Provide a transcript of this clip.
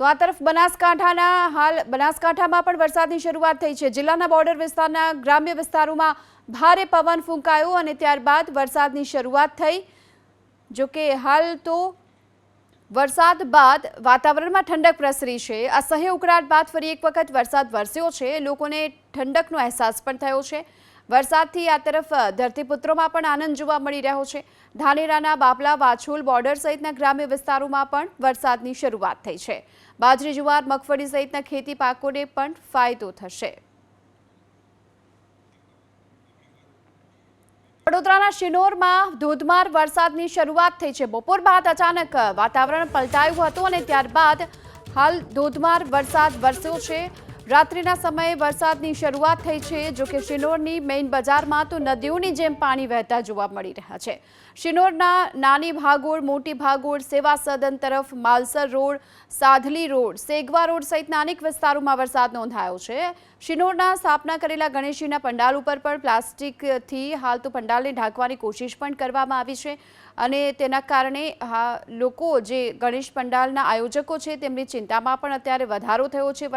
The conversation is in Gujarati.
તો આ તરફ બનાસકાંઠાના હાલ, બનાસકાંઠામાં પણ વરસાદની શરૂઆત થઈ છે. જિલ્લાના બોર્ડર વિસ્તારના ગ્રામ્ય વિસ્તારોમાં ભારે પવન ફૂંકાયો અને ત્યારબાદ વરસાદની શરૂઆત થઈ. જોકે હાલ તો વરસાદ બાદ વાતાવરણમાં ઠંડક પ્રસરી છે. અસહ્ય ઉકળાટ બાદ ફરી એક વખત વરસાદ વરસ્યો છે. લોકોને ઠંડકનો અહેસાસ પણ થયો છે. વરસાદથી આ તરફ ધરતીપુત્રોમાં પણ આનંદ જોવા મળી રહ્યો છે. ધાનેરાના બાપલા વાછોલ બોર્ડર સહિતના ગ્રામ્ય વિસ્તારોમાં પણ વરસાદની શરૂઆત થઈ છે. બાજરી જુવાર, મગફળી સહિતના ખેતી પાકોને પણ ફાયદો થશે. વડોદરાના શિનોરમાં ધોધમાર વરસાદની શરૂઆત થઈ છે. બપોર બાદ અચાનક વાતાવરણ પલટાયું હતું અને ત્યારબાદ હાલ ધોધમાર વરસાદ વરસ્યો છે. રાત્રિના સમયે વરસાદની શરૂઆત થઈ છે. જો કે શિનોરની મેઇન બજારમાં તો નદીઓની જેમ પાણી વહેતા જોવા મળી રહ્યા છે. શિનોરના નાની ભાગોળ, મોટી ભાગોળ, સેવા સદન તરફ Malsar road, Sadhli road, Segva road સહિતના અનેક વિસ્તારોમાં વરસાદ નોંધાયો છે. શિનોરના સ્થાપના કરેલા ગણેશજીના પંડાલ ઉપર પણ પ્લાસ્ટિકથી હાલ તો પંડાલને ઢાંકવાની કોશિશ પણ કરવામાં આવી છે અને તેના કારણે હા, લોકો જે ગણેશ પંડાલના આયોજકો છે તેમની ચિંતામાં પણ અત્યારે વધારો થયો છે.